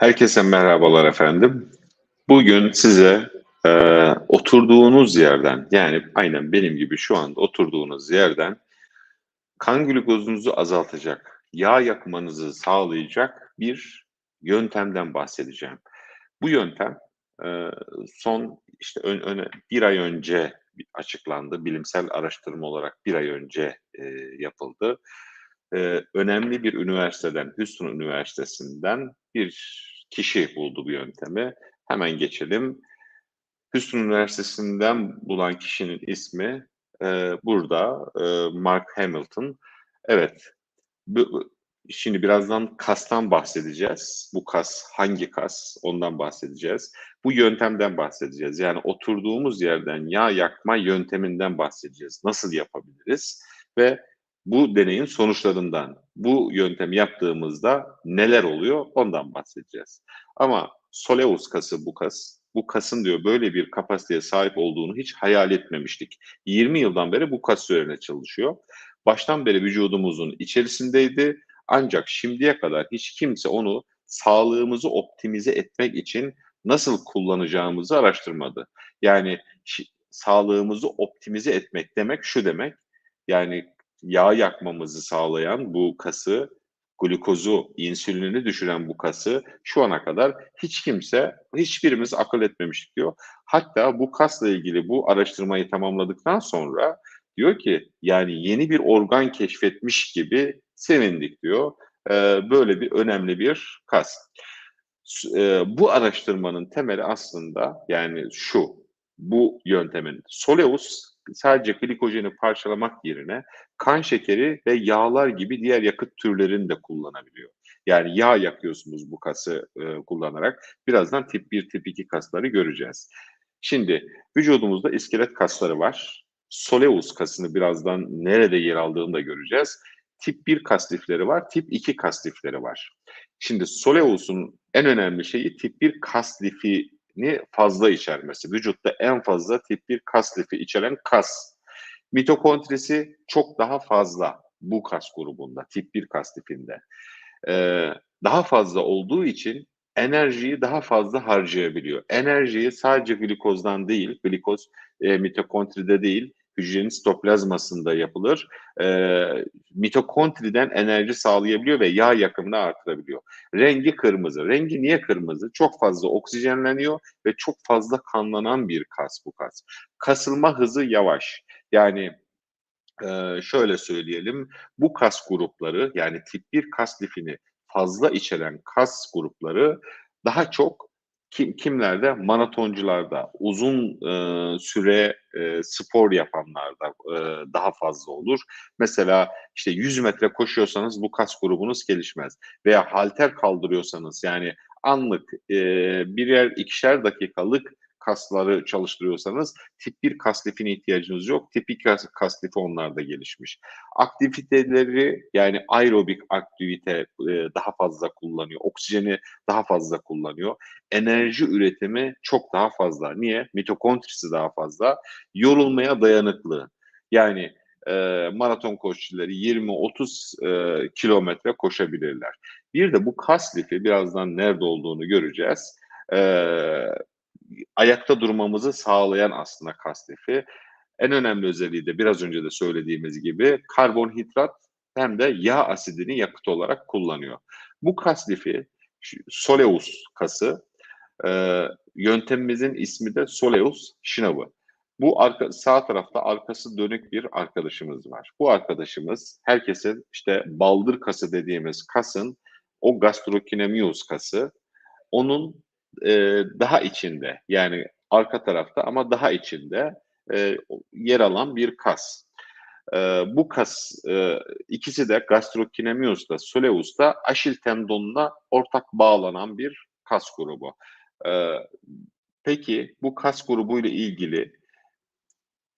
Herkese merhabalar efendim. Bugün size e, oturduğunuz yerden yani aynen benim gibi şu anda oturduğunuz yerden kan glikozunuzu azaltacak, yağ yakmanızı sağlayacak bir yöntemden bahsedeceğim. Bu yöntem e, son işte ön, öne, bir ay önce açıklandı. Bilimsel araştırma olarak bir ay önce e, yapıldı. E, önemli bir üniversiteden, Houston Üniversitesi'nden bir kişi buldu bu yöntemi. Hemen geçelim. Houston Üniversitesi'nden bulan kişinin ismi e, burada e, Mark Hamilton. Evet, bu, şimdi birazdan kastan bahsedeceğiz. Bu kas hangi kas? Ondan bahsedeceğiz. Bu yöntemden bahsedeceğiz. Yani oturduğumuz yerden yağ yakma yönteminden bahsedeceğiz. Nasıl yapabiliriz? Ve bu deneyin sonuçlarından, bu yöntemi yaptığımızda neler oluyor ondan bahsedeceğiz. Ama soleus kası bu kas, bu kasın diyor böyle bir kapasiteye sahip olduğunu hiç hayal etmemiştik. 20 yıldan beri bu kas üzerine çalışıyor. Baştan beri vücudumuzun içerisindeydi ancak şimdiye kadar hiç kimse onu sağlığımızı optimize etmek için nasıl kullanacağımızı araştırmadı. Yani sağlığımızı optimize etmek demek şu demek. Yani yağ yakmamızı sağlayan bu kası, glukozu, insülini düşüren bu kası şu ana kadar hiç kimse, hiçbirimiz akıl etmemiştik diyor. Hatta bu kasla ilgili bu araştırmayı tamamladıktan sonra diyor ki yani yeni bir organ keşfetmiş gibi sevindik diyor. Ee, böyle bir önemli bir kas. Ee, bu araştırmanın temeli aslında yani şu, bu yöntemin Soleus sadece glikojeni parçalamak yerine kan şekeri ve yağlar gibi diğer yakıt türlerini de kullanabiliyor. Yani yağ yakıyorsunuz bu kası e, kullanarak. Birazdan tip 1, tip 2 kasları göreceğiz. Şimdi vücudumuzda iskelet kasları var. Soleus kasını birazdan nerede yer aldığını da göreceğiz. Tip 1 kas lifleri var, tip 2 kas lifleri var. Şimdi Soleus'un en önemli şeyi tip 1 kas lifi ni fazla içermesi. Vücutta en fazla tip 1 kas lifi içeren kas. Mitokondrisi çok daha fazla bu kas grubunda, tip 1 kas lifinde. Ee, daha fazla olduğu için enerjiyi daha fazla harcayabiliyor. Enerjiyi sadece glikozdan değil, glikoz e, mitokondride değil, hücrenin sitoplazmasında yapılır. E, mitokondriden enerji sağlayabiliyor ve yağ yakımını artırabiliyor. Rengi kırmızı. Rengi niye kırmızı? Çok fazla oksijenleniyor ve çok fazla kanlanan bir kas bu kas. Kasılma hızı yavaş. Yani e, şöyle söyleyelim, bu kas grupları yani tip 1 kas lifini fazla içeren kas grupları daha çok kim, kimlerde? Maratoncularda, uzun e, süre e, spor yapanlarda e, daha fazla olur. Mesela işte 100 metre koşuyorsanız bu kas grubunuz gelişmez. Veya halter kaldırıyorsanız yani anlık e, birer ikişer dakikalık kasları çalıştırıyorsanız tip 1 kas lifine ihtiyacınız yok. Tip 2 kas, kas lifi onlarda gelişmiş. Aktiviteleri yani aerobik aktivite e, daha fazla kullanıyor. Oksijeni daha fazla kullanıyor. Enerji üretimi çok daha fazla. Niye? Mitokondrisi daha fazla. Yorulmaya dayanıklı. Yani e, maraton koşucuları 20-30 e, kilometre koşabilirler. Bir de bu kas lifi birazdan nerede olduğunu göreceğiz. E, ayakta durmamızı sağlayan aslında kas lifi. En önemli özelliği de biraz önce de söylediğimiz gibi karbonhidrat hem de yağ asidini yakıt olarak kullanıyor. Bu kas lifi Soleus kası e, yöntemimizin ismi de Soleus şınavı. Bu arka, sağ tarafta arkası dönük bir arkadaşımız var. Bu arkadaşımız herkesin işte baldır kası dediğimiz kasın o gastrocnemius kası onun e, daha içinde yani arka tarafta ama daha içinde e, yer alan bir kas. E, bu kas e, ikisi de gastrocnemius'ta, soleus'ta aşil tendonuna ortak bağlanan bir kas grubu. E, peki bu kas grubu ile ilgili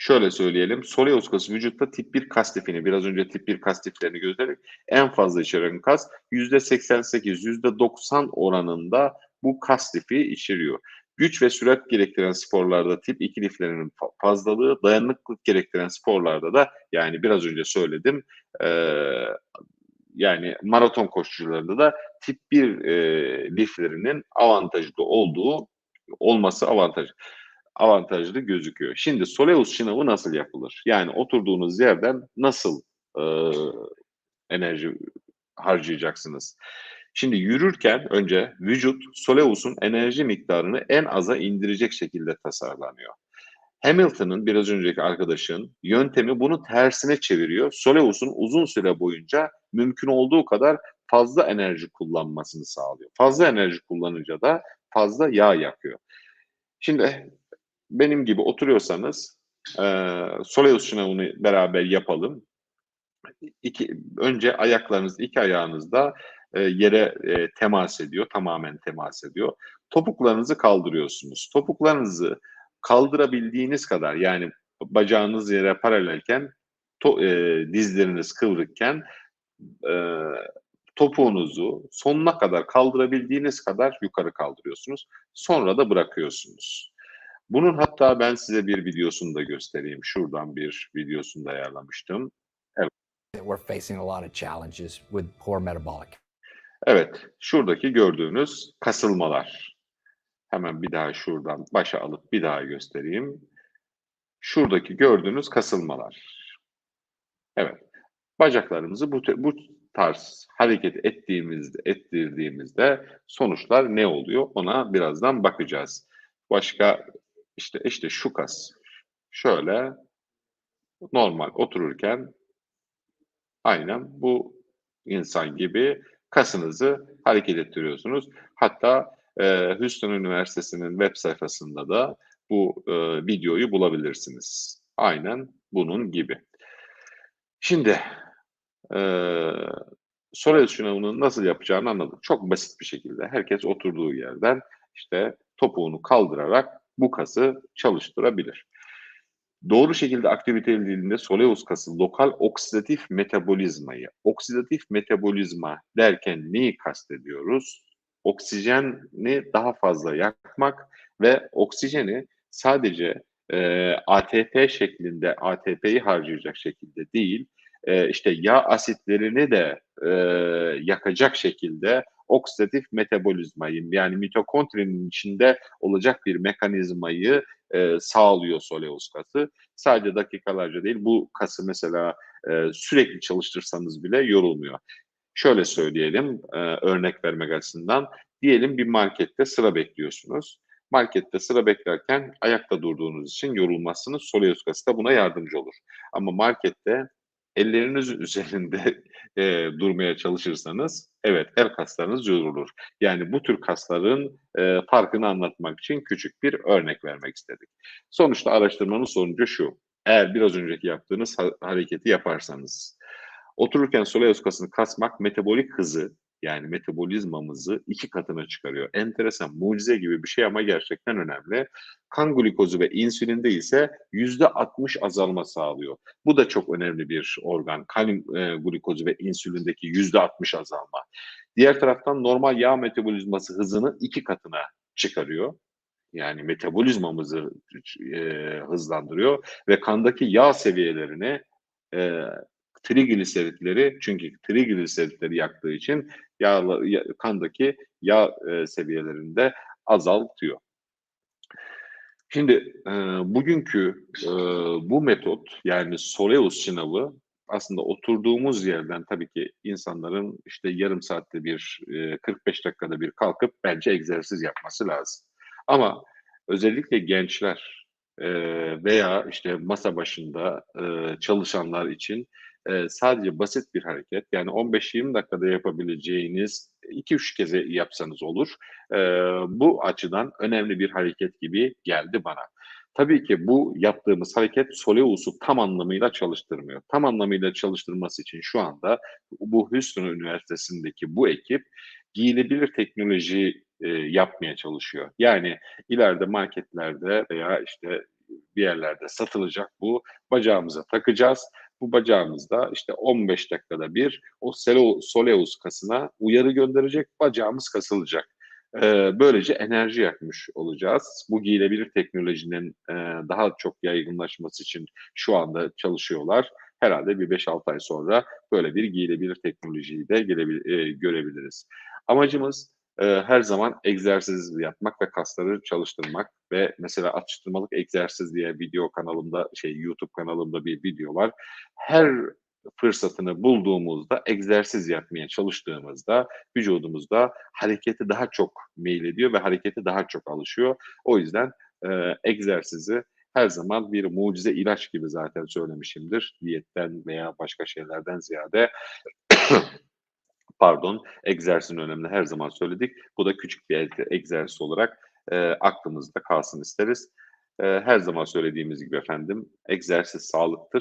şöyle söyleyelim. Soleus kası vücutta tip 1 kas lifini biraz önce tip 1 kas liflerini göstererek en fazla içeren kas %88, %90 oranında bu kas lifi içeriyor. Güç ve sürat gerektiren sporlarda tip 2 liflerinin fazlalığı, dayanıklılık gerektiren sporlarda da yani biraz önce söyledim e, yani maraton koşucularında da tip 1 e, liflerinin avantajlı olduğu olması avantaj avantajlı gözüküyor. Şimdi Soleus şınavı nasıl yapılır? Yani oturduğunuz yerden nasıl e, enerji harcayacaksınız? Şimdi yürürken önce vücut Soleus'un enerji miktarını en aza indirecek şekilde tasarlanıyor. Hamilton'ın biraz önceki arkadaşın yöntemi bunu tersine çeviriyor. Soleus'un uzun süre boyunca mümkün olduğu kadar fazla enerji kullanmasını sağlıyor. Fazla enerji kullanınca da fazla yağ yakıyor. Şimdi benim gibi oturuyorsanız e, Soleus şınavını beraber yapalım. İki, önce ayaklarınız, iki ayağınızda e, yere e, temas ediyor, tamamen temas ediyor. Topuklarınızı kaldırıyorsunuz. Topuklarınızı kaldırabildiğiniz kadar yani bacağınız yere paralelken to, e, dizleriniz kıvrıkken e, topuğunuzu sonuna kadar kaldırabildiğiniz kadar yukarı kaldırıyorsunuz. Sonra da bırakıyorsunuz. Bunun hatta ben size bir videosunu da göstereyim. Şuradan bir videosunu da ayarlamıştım. Evet. We're facing a lot of challenges with poor metabolic. Evet, şuradaki gördüğünüz kasılmalar. Hemen bir daha şuradan başa alıp bir daha göstereyim. Şuradaki gördüğünüz kasılmalar. Evet, bacaklarımızı bu, bu tarz hareket ettiğimizde, ettirdiğimizde sonuçlar ne oluyor ona birazdan bakacağız. Başka işte işte şu kas şöyle normal otururken aynen bu insan gibi kasınızı hareket ettiriyorsunuz. Hatta e, Houston Üniversitesi'nin web sayfasında da bu e, videoyu bulabilirsiniz. Aynen bunun gibi. Şimdi e, Soleus sınavını nasıl yapacağını anladık. Çok basit bir şekilde herkes oturduğu yerden işte topuğunu kaldırarak bu kası çalıştırabilir. Doğru şekilde aktivite edildiğinde soleus kası lokal oksidatif metabolizmayı, oksidatif metabolizma derken neyi kastediyoruz? Oksijeni daha fazla yakmak ve oksijeni sadece e, ATP şeklinde ATP'yi harcayacak şekilde değil, e, işte yağ asitlerini de e, yakacak şekilde oksidatif metabolizmayı yani mitokondrinin içinde olacak bir mekanizmayı e, sağlıyor soleus kası. Sadece dakikalarca değil bu kası mesela e, sürekli çalıştırsanız bile yorulmuyor. Şöyle söyleyelim e, örnek vermek açısından. Diyelim bir markette sıra bekliyorsunuz. Markette sıra beklerken ayakta durduğunuz için yorulmazsınız. Soleus kası da buna yardımcı olur. Ama markette elleriniz üzerinde e, durmaya çalışırsanız evet el kaslarınız yorulur. Yani bu tür kasların e, farkını anlatmak için küçük bir örnek vermek istedik. Sonuçta araştırmanın sonucu şu. Eğer biraz önceki yaptığınız ha hareketi yaparsanız otururken soleus kasını kasmak metabolik hızı yani metabolizmamızı iki katına çıkarıyor. Enteresan, mucize gibi bir şey ama gerçekten önemli. Kan glikozu ve insülinde ise yüzde 60 azalma sağlıyor. Bu da çok önemli bir organ. Kan e, glikozu ve insülindeki yüzde 60 azalma. Diğer taraftan normal yağ metabolizması hızını iki katına çıkarıyor. Yani metabolizmamızı e, hızlandırıyor ve kandaki yağ seviyelerini e, trigliseritleri çünkü trigliseritleri yaktığı için yağ, kandaki yağ e, seviyelerini de azaltıyor. Şimdi e, bugünkü e, bu metot yani Soleus sınavı aslında oturduğumuz yerden tabii ki insanların işte yarım saatte bir, e, 45 dakikada bir kalkıp bence egzersiz yapması lazım. Ama özellikle gençler e, veya işte masa başında e, çalışanlar için e, sadece basit bir hareket yani 15-20 dakikada yapabileceğiniz 2-3 kez yapsanız olur. E, bu açıdan önemli bir hareket gibi geldi bana. Tabii ki bu yaptığımız hareket Soleus'u tam anlamıyla çalıştırmıyor. Tam anlamıyla çalıştırması için şu anda bu Houston Üniversitesi'ndeki bu ekip giyilebilir teknoloji e, yapmaya çalışıyor. Yani ileride marketlerde veya işte bir yerlerde satılacak bu bacağımıza takacağız bu bacağımızda işte 15 dakikada bir o soleus kasına uyarı gönderecek, bacağımız kasılacak. Ee, böylece enerji yakmış olacağız. Bu giyilebilir teknolojinin e, daha çok yaygınlaşması için şu anda çalışıyorlar. herhalde bir 5-6 ay sonra böyle bir giyilebilir teknolojiyi de gelebil- e, görebiliriz. Amacımız e, her zaman egzersiz yapmak ve kasları çalıştırmak ve mesela atıştırmalık egzersiz diye video kanalımda şey YouTube kanalımda bir video var. Her fırsatını bulduğumuzda egzersiz yapmaya çalıştığımızda vücudumuzda hareketi daha çok meylediyor ve hareketi daha çok alışıyor. O yüzden e, egzersizi her zaman bir mucize ilaç gibi zaten söylemişimdir. Diyetten veya başka şeylerden ziyade pardon egzersizin önemli her zaman söyledik. Bu da küçük bir eg- egzersiz olarak e, aklımızda kalsın isteriz. E, her zaman söylediğimiz gibi efendim egzersiz sağlıktır.